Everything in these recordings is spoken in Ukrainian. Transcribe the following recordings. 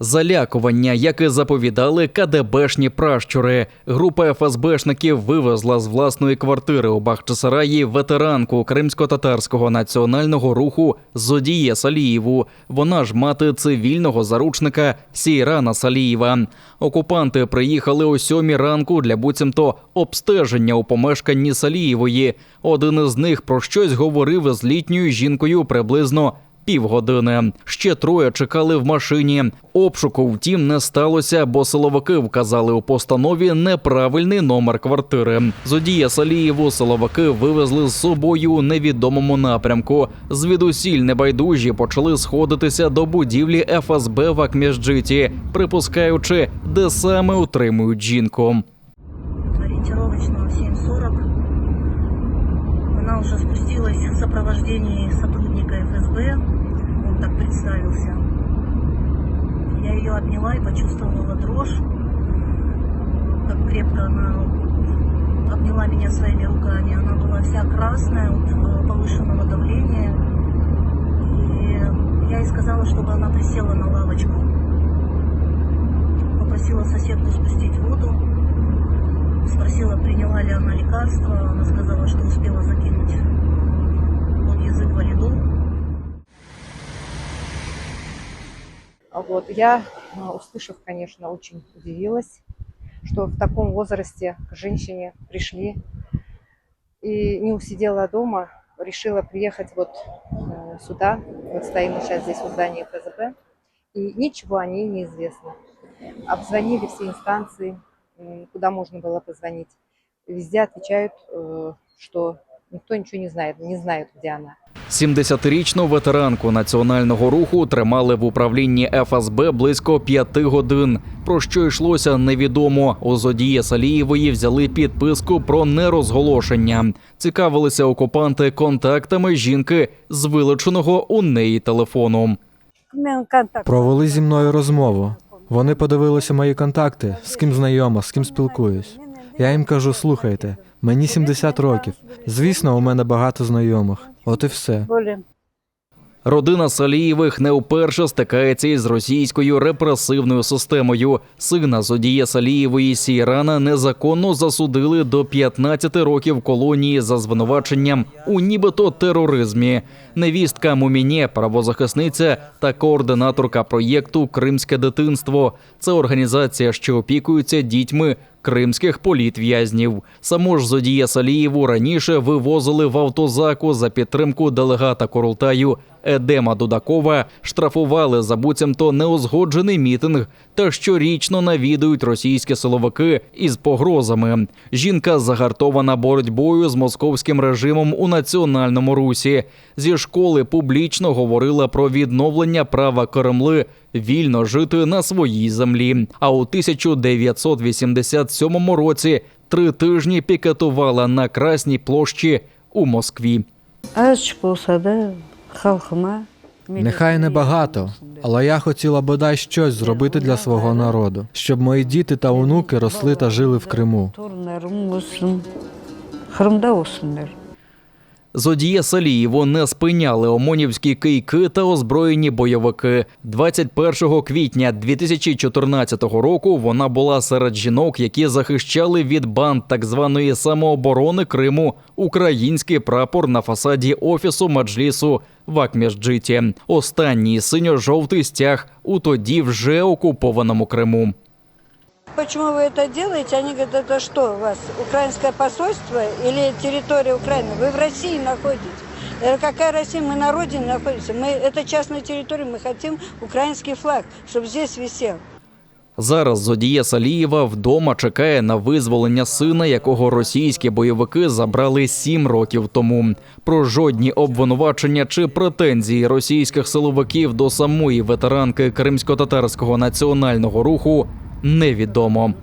Залякування, як і заповідали КДБшні пращури. Група ФСБшників вивезла з власної квартири у Бахчисараї ветеранку кримсько-татарського національного руху Зодіє Салієву. Вона ж мати цивільного заручника Сійрана Салієва. Окупанти приїхали о сьомій ранку для буцімто обстеження у помешканні Салієвої. Один із них про щось говорив з літньою жінкою приблизно півгодини. Ще троє чекали в машині. Обшуку, втім, не сталося, бо силовики вказали у постанові неправильний номер квартири. Зодія Салієву силовики вивезли з собою у невідомому напрямку. Звідусіль небайдужі почали сходитися до будівлі ФСБ в Акміжджиті, припускаючи, де саме утримують жінку. ориентировочно в 7.40. Она уже спустилась в сопровождении сотрудника ФСБ. Представился. Я ее обняла и почувствовала дрожь. Как крепко она обняла меня своими руками. Она была вся красная от э, повышенного давления. И я ей сказала, чтобы она присела на лавочку. Попросила соседку спустить воду. Спросила, приняла ли она лекарство. Она сказала, что успела закинуть вот язык в еду. А Вот. Я, а, услышав, конечно, очень удивилась, что в таком возрасте к женщине пришли. И не усидела дома, решила приехать вот э, сюда. Вот стоим сейчас здесь в здании ФСБ. И ничего о ней не известно. Обзвонили все инстанции, куда можно было позвонить. Везде отвечают, э, что никто ничего не знает, не знают, где она. 70-річну ветеранку національного руху тримали в управлінні ФСБ близько п'яти годин. Про що йшлося, невідомо. У Зодії Салієвої взяли підписку про нерозголошення. Цікавилися окупанти контактами жінки з вилученого у неї телефону. Провели зі мною розмову. Вони подивилися мої контакти, з ким знайома, з ким спілкуюсь. Я їм кажу: слухайте, мені 70 років. Звісно, у мене багато знайомих. От і все. Родина Салієвих не вперше стикається із російською репресивною системою. Сина Зодія Салієвої Сійрана незаконно засудили до 15 років колонії за звинуваченням у нібито тероризмі. Невістка Муміне, правозахисниця та координаторка проєкту Кримське дитинство. Це організація, що опікується дітьми кримських політв'язнів. Саму ж Зодія Салієву раніше вивозили в автозаку за підтримку делегата Корултаю Едема Дудакова, штрафували за буцімто неузгоджений мітинг та щорічно навідують російські силовики із погрозами. Жінка загартована боротьбою з московським режимом у національному русі. Зі школи публічно говорила про відновлення права Кремли вільно жити на своїй землі. А у 1987 році три тижні пікетувала на Красній площі у Москві. Нехай не багато, але я хотіла бодай щось зробити для свого народу, щоб мої діти та онуки росли та жили в Криму. Зодія Салієву не спиняли омонівські кийки та озброєні бойовики. 21 квітня 2014 року вона була серед жінок, які захищали від банд так званої самооборони Криму український прапор на фасаді офісу Маджлісу в Акміжджиті. Останній синьо-жовтий стяг у тоді вже окупованому Криму Почему вы это делаете? Они говорят, это что у вас, украинское посольство или территория Украины? Вы в России находитесь. Я говорю, какая Россия? Мы на родине находимся. Мы, это частная территория, мы хотим украинский флаг, чтобы здесь висел. Зараз Зодія Салієва вдома чекає на визволення сина, якого російські бойовики забрали сім років тому. Про жодні обвинувачення чи претензії російських силовиків до самої ветеранки кримсько-татарського національного руху невідомо.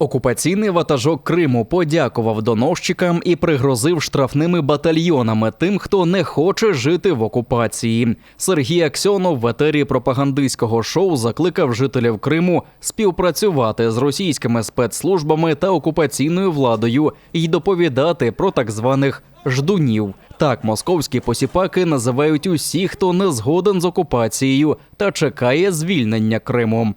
Окупаційний ватажок Криму подякував доносчикам і пригрозив штрафними батальйонами тим, хто не хоче жити в окупації. Сергій Аксьонов в етері пропагандистського шоу закликав жителів Криму співпрацювати з російськими спецслужбами та окупаційною владою і доповідати про так званих ждунів. Так московські посіпаки називають усіх, хто не згоден з окупацією та чекає звільнення Криму.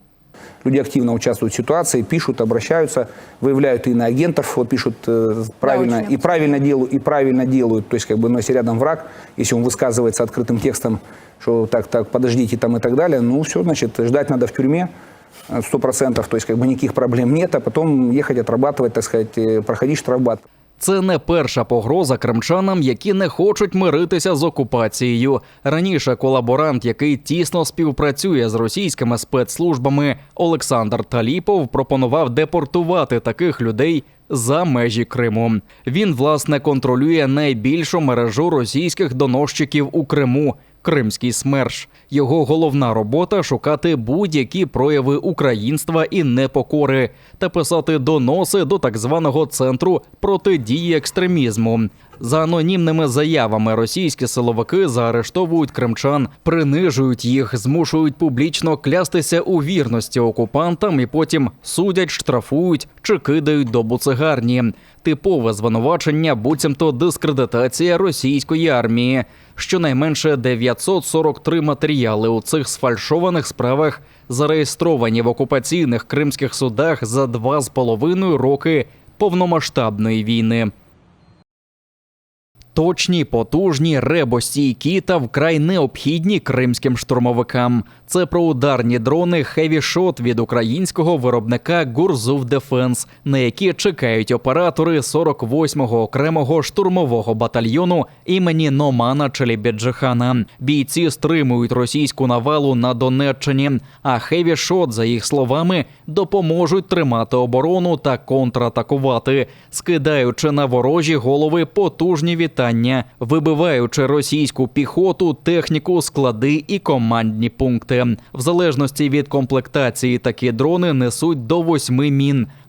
Люди активно участвуют в ситуации, пишут, обращаются, выявляют иноагентов, вот пишут э, правильно очень и правильно делают, и правильно делают. То есть, как бы, но если рядом враг, если он высказывается открытым текстом, что так, так, подождите там и так далее, ну все, значит, ждать надо в тюрьме э, сто процентов, то есть, как бы никаких проблем нет, а потом ехать отрабатывать, так сказать, э, проходить штрафбат. Це не перша погроза кримчанам, які не хочуть миритися з окупацією. Раніше колаборант, який тісно співпрацює з російськими спецслужбами, Олександр Таліпов пропонував депортувати таких людей за межі Криму. Він власне контролює найбільшу мережу російських доносчиків у Криму. Кримський смерш. Його головна робота шукати будь-які прояви українства і непокори та писати доноси до так званого центру протидії екстремізму. За анонімними заявами російські силовики заарештовують кримчан, принижують їх, змушують публічно клястися у вірності окупантам і потім судять, штрафують чи кидають до буцегарні. Типове звинувачення, буцімто дискредитація російської армії. Щонайменше 943 матеріали у цих сфальшованих справах зареєстровані в окупаційних кримських судах за два з половиною роки повномасштабної війни. Точні, потужні, ребостійкі та вкрай необхідні кримським штурмовикам. Це про ударні дрони Shot від українського виробника Гурзув Дефенс, на які чекають оператори 48-го окремого штурмового батальйону імені Номана Челібіджихана. Бійці стримують російську навалу на Донеччині. А Shot, за їх словами, допоможуть тримати оборону та контратакувати, скидаючи на ворожі голови потужні вітання, вибиваючи російську піхоту, техніку, склади і командні пункти. В залежності від комплектації такі дрони несуть до восьми мін,